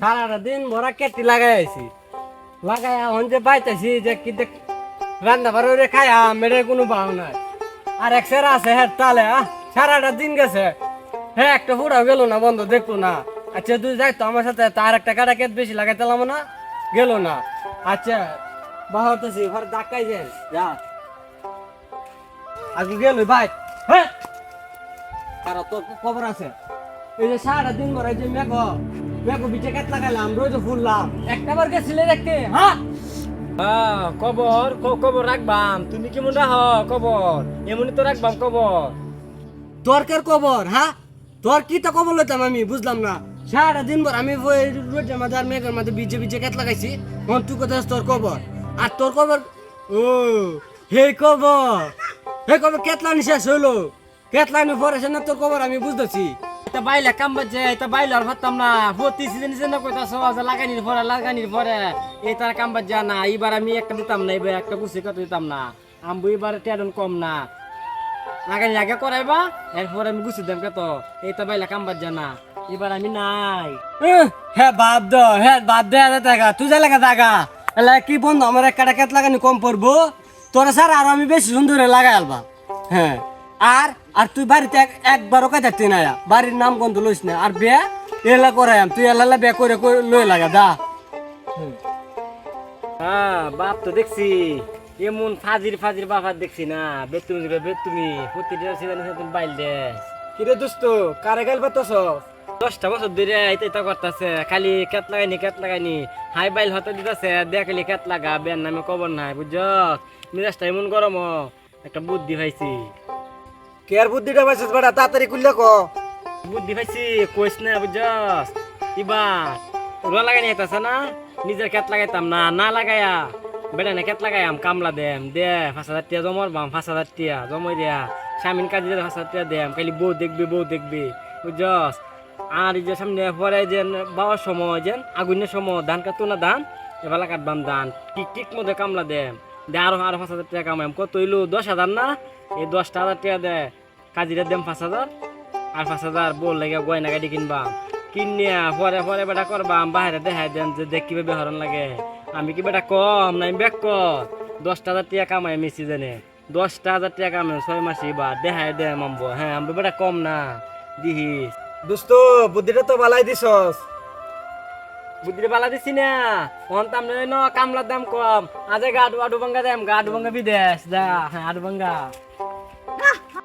সারাটা দিন ভরা কেটি লাগাই আছি লাগাই এখন যে পাইতেছি যে কি দেখ, রান্না বাড়ি করে খাই মেরে কোনো ভাও নাই। আর এক সেরা আছে হ্যাঁ তালে সারাটা দিন গেছে। হ্যাঁ একটা ফুটাও গেল না, বন্ধ, দেখল না। আচ্ছা তুই যাই তো আমার সাথে তার একটা কাটা কেট বেশি লাগাইতেলাম না, গেল না। আচ্ছা বাহতেছি ঘর ডাকাই যান যা। আজকে গেল ভাই। হ্যাঁ আর তোর খবর আছে? এই যে সারা দিন মরে যে মেঘ। মেঘ বিচে কেট লাগাইলাম রোজ ফুললাম। একটা বার গেছিলে দেখতে হ্যাঁ? কবর কবর রাখবাম। তুমি কেমন রাহ? কবর। এমনি তো রাখবাম কবর। তোর কার খবর হ্যাঁ? তোর কি তো খবর লইতাম আমি বুঝলাম না। সারা দিন ভর আমি মাঝে আর মেঘের মাঝে বিচে বিচে কেট লাগাইছি। মন তুই কোথায় তোর কবর? আর তোর খবর ও হে খবর হে খবর কেতলানি শেষ হইল। কেতলা কেতলানি পরে না তোর খবর আমি বুঝতেছি। এটা বাইলে কাম বাজে এটা বাইলে আর ভাবতাম না। প্রতি সিজন সিজন কইতাছ যে লাগানির পরে লাগানির পরে তার কাম বাজে না। এবার আমি একটা দিতাম না এবার একটা গুছি কত দিতাম না। আম্বু এবার টেডন কম না। লাগানি আগে করাইবা, এরপরে আমি গুছি দেম কত। এই তো বাইলে কাম বাজে না। এবার আমি নাই। হ্যাঁ বাদ দ হ্যাঁ বাদ দে টাকা তুই যা লাগা টাকা কি বন্ধ, আমার একটা লাগানি কম পড়ব? তোরা স্যার আর আমি বেশি সুন্দর লাগাই আলবা। হ্যাঁ। আর আর তুই বাড়িতে এক- একবারও কাজ থাকতে না বাড়ির নাম গন্ধ লইস না। আর বে এলা করাইম তুই এলা বে করে লই লাগা দা। হ্যাঁ বাপ তো দেখছি। এমন ফাজির ফাজির বাপার দেখছি না। বেতুমি বেতুমি প্রতিটা সিজন সিজন বাইল দে। কিরে দোস্ত কারে গাইল পাতছ দশটা বছর ধরে এটা এটা করতেছে। খালি কেট লাগাইনি কেট লাগাইনি। হাই বাইল হতে দিতেছে। দেখালি কেট লাগা। বেন নামে কবর নাই বুঝছ? মিজাজটা এমন গরম একটা বুদ্ধি পাইছি। কেয়ার বুদ্ধিটা পাইছিস বড়া তাড়াতাড়ি কুললে ক। বুদ্ধি পাইছি, কইস না বুঝছ এবার রোয়া লাগাইনি আইতাছে না? নিজের কেট লাগাইতাম না না লাগাইয়া বেটা, না কেট লাগাইয়াম, কামলা দেম দে পাঁচ হাজার টিয়া জমর বাম পাঁচ হাজার টিয়া জমই দিয়া। স্বামীন কাজে পাঁচ হাজার টিয়া দেম খালি বউ দেখবি বউ দেখবি, বুঝছস? আর যে সামনে পরে যে বাবার সময় যেন আগুনের সময় ধান কাটতো না ধান? এবেলা কাটবাম ধান টিক টিক মধ্যে কামলা দেম দে আরও আরও পাঁচ হাজার টাকা কামাইম। কত হইল? দশ হাজার না? এই দশটা হাজার টাকা দে। কাজিরে দেম পাঁচ হাজার। আর পাঁচ হাজার বল লাগে গয়না গাড়ি কিনবাম। কিনিয়া পরে পরে বেটা করবাম। বাইরে দেখাই দেন যে দেখ কীভাবে হরণ লাগে। আমি কি বেটা কম? না, আমি বেক কর দশটা হাজার টাকা কামাই আমি সিজনে দশটা হাজার টাকা কামাই ছয় মাসে বা দেখাই দে মামবো হ্যাঁ আমি বেটা কম না। দিহিস। দোস্ত, বুদ্ধিটা তো বালাই দিছস। বুদ্ধি বালা দিছি না। ফোন তাম ন, কামলার দাম কম। আজে গাডু আডু আডু দাম গাডু আডু বিদেশ। যা হ্যাঁ আডু ভাঙ্গা।